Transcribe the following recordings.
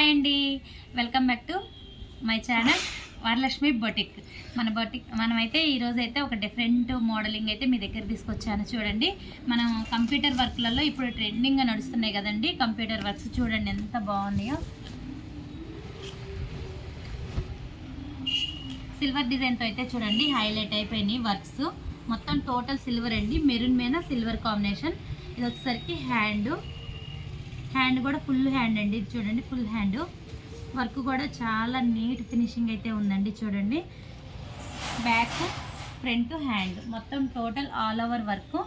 Hi అండి. Welcome back to my channel Varalakshmi boutique. మన boutique మనమైతే ఈరోజు అయితే ఒక డిఫరెంట్ మోడలింగ్ అయితే మీ దగ్గర తీసుకొచ్చాను చూడండి. మనం కంప్యూటర్ వర్క్లలో ఇప్పుడు ట్రెండింగ్గా నడుస్తున్నాయి కదండి. కంప్యూటర్ వర్క్స్ చూడండి ఎంత బాగున్నాయో. సిల్వర్ డిజైన్తో అయితే చూడండి హైలైట్ అయిపోయినాయి వర్క్స్ మొత్తం టోటల్ సిల్వర్ అండి. మెరూన్ మీద సిల్వర్ కాంబినేషన్ ఇది వచ్చేసరికి హ్యాండ్ హ్యాండ్ కూడా ఫుల్ హ్యాండ్ అండి. ఇది చూడండి ఫుల్ హ్యాండ్. వర్క్ కూడా చాలా నీట్ ఫినిషింగ్ అయితే ఉందండి చూడండి. Back front hand. మొత్తం టోటల్ ఆల్ ఓవర్ వర్క్.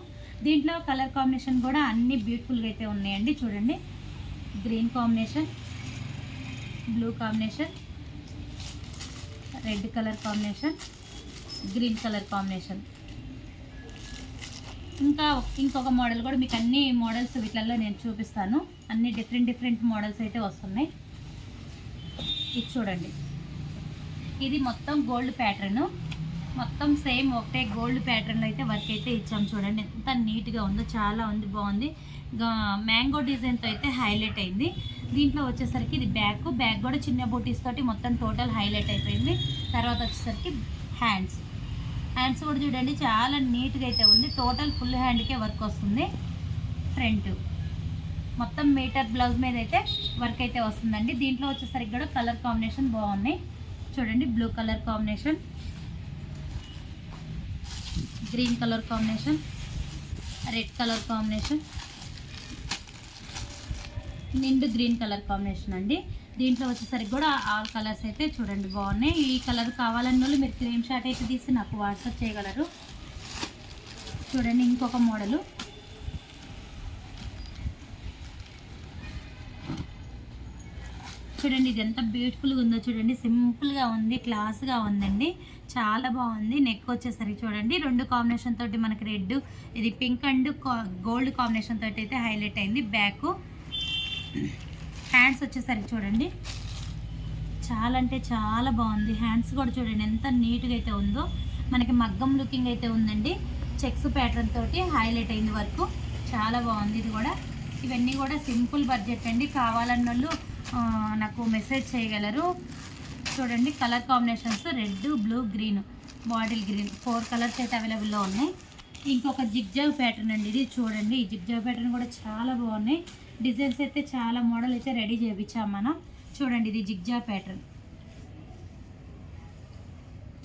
దీంట్లో కలర్ కాంబినేషన్ కూడా అన్ని బ్యూటిఫుల్గా అయితే ఉన్నాయండి చూడండి. Green combination blue combination red colour combination green colour combination. ఇంకా ఇంకొక మోడల్ కూడా మీకు అన్ని మోడల్స్ వీటిలలో నేను చూపిస్తాను. అన్ని డిఫరెంట్ డిఫరెంట్ మోడల్స్ అయితే వస్తున్నాయి. ఇది చూడండి. ఇది మొత్తం గోల్డ్ ప్యాటర్న్ మొత్తం సేమ్ ఒకటే గోల్డ్ ప్యాటర్న్లో అయితే వర్క్ అయితే ఇచ్చాం చూడండి. ఎంత నీట్గా ఉందో చాలా ఉంది బాగుంది. మ్యాంగో డిజైన్తో అయితే హైలైట్ అయింది. దీంట్లో వచ్చేసరికి ఇది బ్యాక్ బ్యాక్ కూడా చిన్న బూటీస్ తోటి మొత్తం టోటల్ హైలైట్ అయిపోయింది. తర్వాత వచ్చేసరికి హ్యాండ్స్ హ్యాండ్స్ కూడా చూడండి చాలా నీట్గా అయితే ఉంది. టోటల్ ఫుల్ హ్యాండ్కే వర్క్ వస్తుంది. ఫ్రంట్ మొత్తం మీటర్ బ్లౌజ్ మీద అయితే వర్క్ అయితే వస్తుందండి. దీంట్లో వచ్చేసరికి కూడా కలర్ కాంబినేషన్ బాగున్నాయి. చూడండి blue colour combination green colour combination red colour combination నిండు గ్రీన్ కలర్ కాంబినేషన్ అండి. దీంట్లో వచ్చేసరికి కూడా ఆల్ కలర్స్ అయితే చూడండి బాగున్నాయి. ఈ కలర్ కావాలన్న వాళ్ళు మీరు క్రీమ్ షాట్ అయితే తీసి నాకు వాట్సాప్ చేయగలరు. చూడండి ఇంకొక మోడలు. చూడండి ఇది ఎంత బ్యూటిఫుల్గా ఉందో చూడండి. సింపుల్గా ఉంది క్లాస్గా ఉందండి. చాలా బాగుంది. నెక్ వచ్చేసరికి చూడండి. రెండు కాంబినేషన్ తోటి మనకి రెడ్ ఇది పింక్ అండ్ గోల్డ్ కాంబినేషన్ తోటి అయితే హైలైట్ అయింది. బ్యాక్ హ్యాండ్స్ వచ్చేసరికి చూడండి. చాలా అంటే చాలా బాగుంది. హ్యాండ్స్ కూడా చూడండి ఎంత నీట్గా అయితే ఉందో. మనకి మగ్గం లుకింగ్ అయితే ఉందండి. చెక్స్ ప్యాటర్న్ తోటి హైలైట్ అయింది వర్క్. చాలా బాగుంది ఇది కూడా. ఇవన్నీ కూడా సింపుల్ బడ్జెట్ అండి. కావాలన్న వాళ్ళు నాకు మెసేజ్ చేయగలరు. చూడండి colour combinations red blue green bottle green four colours అయితే అవైలబుల్లో ఉన్నాయి. ఇంకొక జిగ్జాగ్ ప్యాటర్న్ అండి ఇది చూడండి. ఈ జిగ్జాగ్ ప్యాటర్న్ కూడా చాలా బాగున్నాయి. డిజైన్స్ అయితే చాలా మోడల్ అయితే రెడీ చేయించాం మనం. చూడండి ఇది జిగ్జా ప్యాటర్న్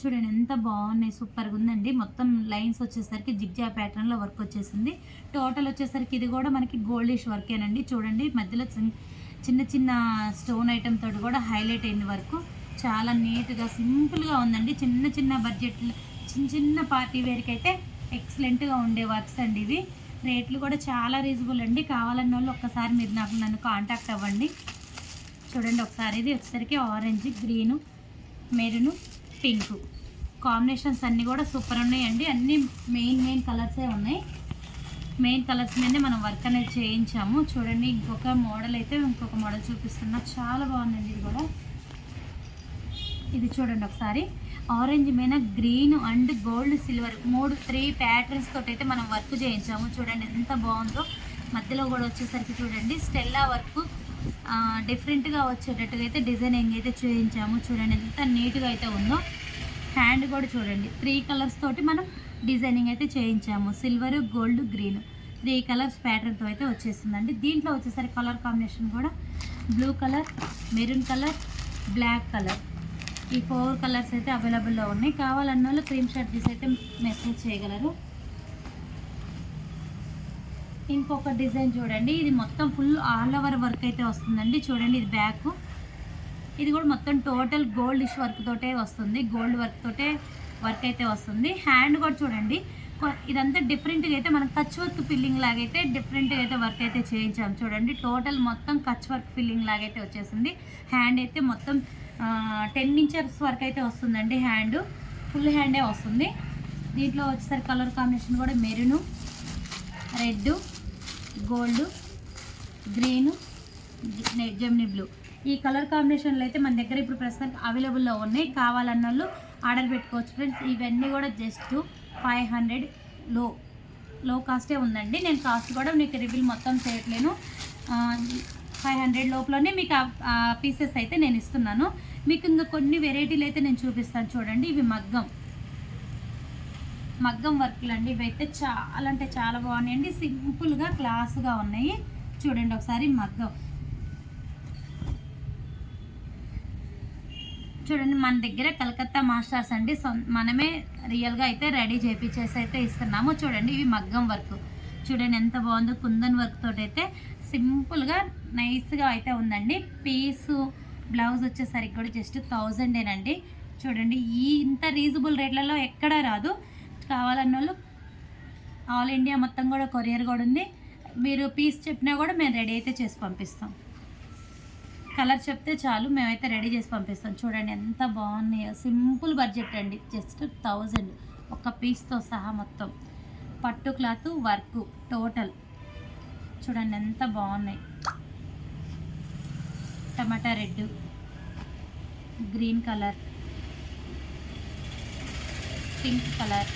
చూడండి ఎంత బాగున్నాయి సూపర్గా ఉందండి. మొత్తం లైన్స్ వచ్చేసరికి జిగ్జా ప్యాటర్న్లో వర్క్ వచ్చేసింది. టోటల్ వచ్చేసరికి ఇది కూడా మనకి గోల్డిష్ వర్కేనండి చూడండి మధ్యలో చిన్న చిన్న స్టోన్ ఐటమ్ తోటి కూడా హైలైట్ అయింది వర్క్ చాలా నీట్గా సింపుల్గా ఉందండి. చిన్న చిన్న బడ్జెట్ చిన్న చిన్న పార్టీ వేర్కి అయితే ఎక్సలెంట్గా ఉండే వర్క్స్ అండి ఇవి. రేట్లు కూడా చాలా రీజనబుల్ అండి. కావాలన్న వాళ్ళు ఒక్కసారి మీరు నాకు నన్ను కాంటాక్ట్ అవ్వండి. చూడండి ఒకసారి ఇది వచ్చేసరికి orange green maroon pink combinations అన్నీ కూడా సూపర్ ఉన్నాయండి. అన్నీ మెయిన్ మెయిన్ కలర్సే ఉన్నాయి. మెయిన్ కలర్స్ మీదనే మనం వర్క్ అనేది చేయించాము. చూడండి ఇంకొక మోడల్ అయితే ఇంకొక మోడల్ చూపిస్తున్నా. చాలా బాగుందండి ఇది కూడా. ఇది చూడండి ఒకసారి. ఆరెంజ్ మీద గ్రీన్ అండ్ గోల్డ్ సిల్వర్ మూడు త్రీ ప్యాటర్న్స్ తోటి అయితే మనం వర్క్ చేయించాము. చూడండి ఎంత బాగుందో. మధ్యలో కూడా వచ్చేసరికి చూడండి స్టెల్లా వర్క్ డిఫరెంట్గా వచ్చేటట్టుగా అయితే డిజైనింగ్ అయితే చేయించాము. చూడండి ఎంత నీట్గా అయితే ఉందో. హ్యాండ్ కూడా చూడండి త్రీ కలర్స్ తోటి మనం డిజైనింగ్ అయితే చేయించాము. Silver gold green three colours ప్యాటర్న్తో అయితే వచ్చేసిందండి దీంట్లో వచ్చేసరికి కలర్ కాంబినేషన్ కూడా blue colour maroon colour black colour ఈ ఫోర్ కలర్స్ అయితే అవైలబుల్లో ఉన్నాయి. కావాలన్న వాళ్ళు క్రీమ్ షర్ట్ తీసి అయితే మెసేజ్ చేయగలరు. ఇంకొక డిజైన్ చూడండి. ఇది మొత్తం ఫుల్ ఆల్ ఓవర్ వర్క్ అయితే వస్తుందండి. చూడండి ఇది బ్యాక్. ఇది కూడా మొత్తం టోటల్ గోల్డ్ ఇష్ వర్క్ తోటే వస్తుంది. గోల్డ్ వర్క్ తోటే వర్క్ అయితే వస్తుంది. హ్యాండ్ కూడా చూడండి. ఇదంతా డిఫరెంట్గా అయితే మనం కచ్ వర్క్ ఫిల్లింగ్ లాగైతే డిఫరెంట్గా అయితే వర్క్ అయితే చేయించాం. చూడండి టోటల్ మొత్తం కచ్ వర్క్ ఫిల్లింగ్ లాగైతే వచ్చేసింది. హ్యాండ్ అయితే మొత్తం టెన్ ఇంచెస్ వరకు అయితే వస్తుందండి హ్యాండ్ ఫుల్ హ్యాండే వస్తుంది. దీంట్లో వచ్చేసరికి కలర్ కాంబినేషన్ కూడా మెరూను రెడ్ గోల్డ్ గ్రీను జెమ్ని బ్లూ ఈ కలర్ కాంబినేషన్లో అయితే మన దగ్గర ఇప్పుడు ప్రస్తుతానికి అవైలబుల్లో ఉన్నాయి. కావాలన్న వాళ్ళు ఆర్డర్ పెట్టుకోవచ్చు ఫ్రెండ్స్ ఇవన్నీ కూడా జస్ట్ ఫైవ్ హండ్రెడ్లో లో కాస్టే ఉందండి. నేను కాస్ట్ కూడా మీకు రివ్యూల్ మొత్తం చేయట్లేను. ఫైవ్ హండ్రెడ్ లోపలనే మీకు పీసెస్ అయితే నేను ఇస్తున్నాను. మీకు ఇంకా కొన్ని వెరైటీలు అయితే నేను చూపిస్తాను చూడండి. ఇవి మగ్గం. మగ్గం వర్క్లు అండి. ఇవైతే చాలా అంటే చాలా బాగున్నాయండి. సింపుల్గా క్లాస్గా ఉన్నాయి. చూడండి ఒకసారి మగ్గం. చూడండి మన దగ్గర కలకత్తా మాస్టర్స్ అండి. మనమే రియల్గా అయితే రెడీ చేపించేసి అయితే ఇస్తున్నాము. చూడండి ఇవి మగ్గం వర్క్. చూడండి ఎంత బాగుందో కుందన్ వర్క్ తోటి అయితే సింపుల్గా నైస్గా అయితే ఉందండి. పీసు బ్లౌజ్ వచ్చేసరికి కూడా జస్ట్ థౌజండేనండి. చూడండి ఈ ఇంత రీజనబుల్ రేట్లలో ఎక్కడా రాదు. కావాలన్న వాళ్ళు ఆల్ ఇండియా మొత్తం కూడా కొరియర్ కూడా ఉంది. మీరు పీస్ చెప్పినా కూడా మేము రెడీ అయితే చేసి పంపిస్తాం. కలర్ చెప్తే చాలు మేమైతే రెడీ చేసి పంపిస్తాం. చూడండి ఎంత బాగున్నాయో. సింపుల్ బడ్జెట్ అండి. Just thousand. ఒక పీస్తో సహా మొత్తం. పట్టు క్లాత్ వర్క్ టోటల్. చూడండి ఎంత బాగున్నాయి. Tomato red green colour pink colour.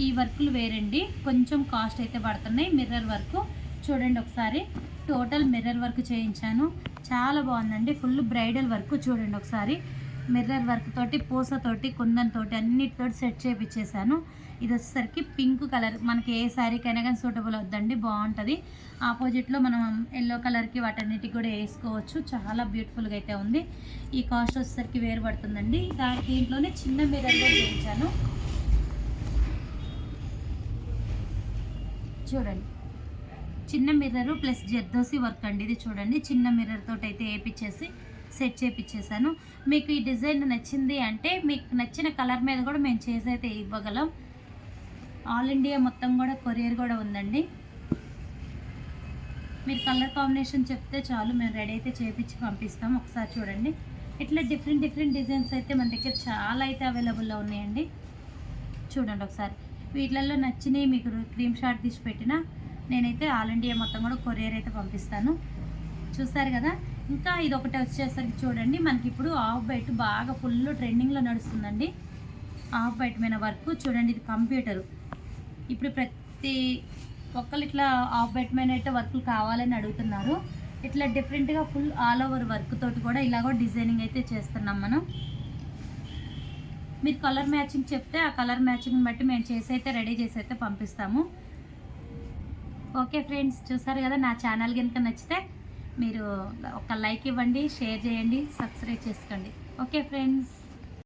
ఈ వర్కులు వేరండి. కొంచెం కాస్ట్ అయితే పడుతున్నాయి. Mirror work. చూడండి ఒకసారి. టోటల్ మిర్రర్ వర్క్ చేయించాను. చాలా బాగుందండి. ఫుల్ బ్రైడల్ వర్క్ చూడండి ఒకసారి. మిర్రర్ వర్క్ తోటి పూసతోటి కుందన్ అన్నిటితోటి సెట్ చేపించేసాను ఇది వచ్చేసరికి పింక్ కలర్. మనకి ఏ శారీకైనా కానీ సూటబుల్ అవుద్దండి బాగుంటుంది. ఆపోజిట్లో మనం ఎల్లో కలర్కి వాటన్నిటికి కూడా వేసుకోవచ్చు. చాలా బ్యూటిఫుల్గా అయితే ఉంది. ఈ కాస్ట్ వచ్చేసరికి వేరు పడుతుందండి. దాని దీంట్లోనే చిన్న మిర్రర్ కూడా చేయించాను. చూడండి. చిన్న మిర్రర్ ప్లస్ జర్దోసి వర్క్ అండి ఇది చూడండి. చిన్న మిర్రర్ తోటి అయితే వేపించేసి సెట్ చేపించేసాను మీకు ఈ డిజైన్ నచ్చింది అంటే మీకు నచ్చిన కలర్ మీద కూడా మేము చేసి అయితే ఇవ్వగలం. ఆల్ ఇండియా మొత్తం కూడా కొరియర్ కూడా ఉందండి. మీరు కలర్ కాంబినేషన్ చెప్తే చాలు మేము రెడీ అయితే చేపించి పంపిస్తాం. ఒకసారి చూడండి. ఇట్లా డిఫరెంట్ డిఫరెంట్ డిజైన్స్ అయితే మన దగ్గర చాలా అయితే అవైలబుల్లో ఉన్నాయండి. చూడండి ఒకసారి. వీటిలలో నచ్చినవి మీకు క్రీమ్ షాట్ తీసి పెట్టిన నేనైతే ఆల్ ఇండియా మొత్తం కూడా కొరియర్ అయితే పంపిస్తాను. చూస్తారు కదా? ఇంకా ఇది ఒకటి వచ్చేసరికి చూడండి మనకి ఇప్పుడు ఆఫ్ బైట్ బాగా ఫుల్ ట్రెండింగ్లో నడుస్తుందండి. ఆఫ్ బైట్ మీద వర్క్ చూడండి ఇది కంప్యూటరు. ఇప్పుడు ప్రతి ఒక్కరు ఇట్లా ఆఫ్ బైట్ మీద అయితే వర్క్లు కావాలని అడుగుతున్నారు. ఇట్లా డిఫరెంట్గా ఫుల్ ఆల్ ఓవర్ వర్క్ తోటి కూడా ఇలా కూడా డిజైనింగ్ అయితే చేస్తున్నాం మనం. మీరు కలర్ మ్యాచింగ్ చెప్తే ఆ కలర్ మ్యాచింగ్ బట్టి మేము చేసి అయితే రెడీ చేసి అయితే పంపిస్తాము. ఓకే ఫ్రెండ్స్ చూసారు కదా నా ఛానల్ కనుక నచ్చితే మీరు ఒక లైక్ ఇవ్వండి షేర్ చేయండి సబ్స్క్రైబ్ చేసుకోండి. Okay friends.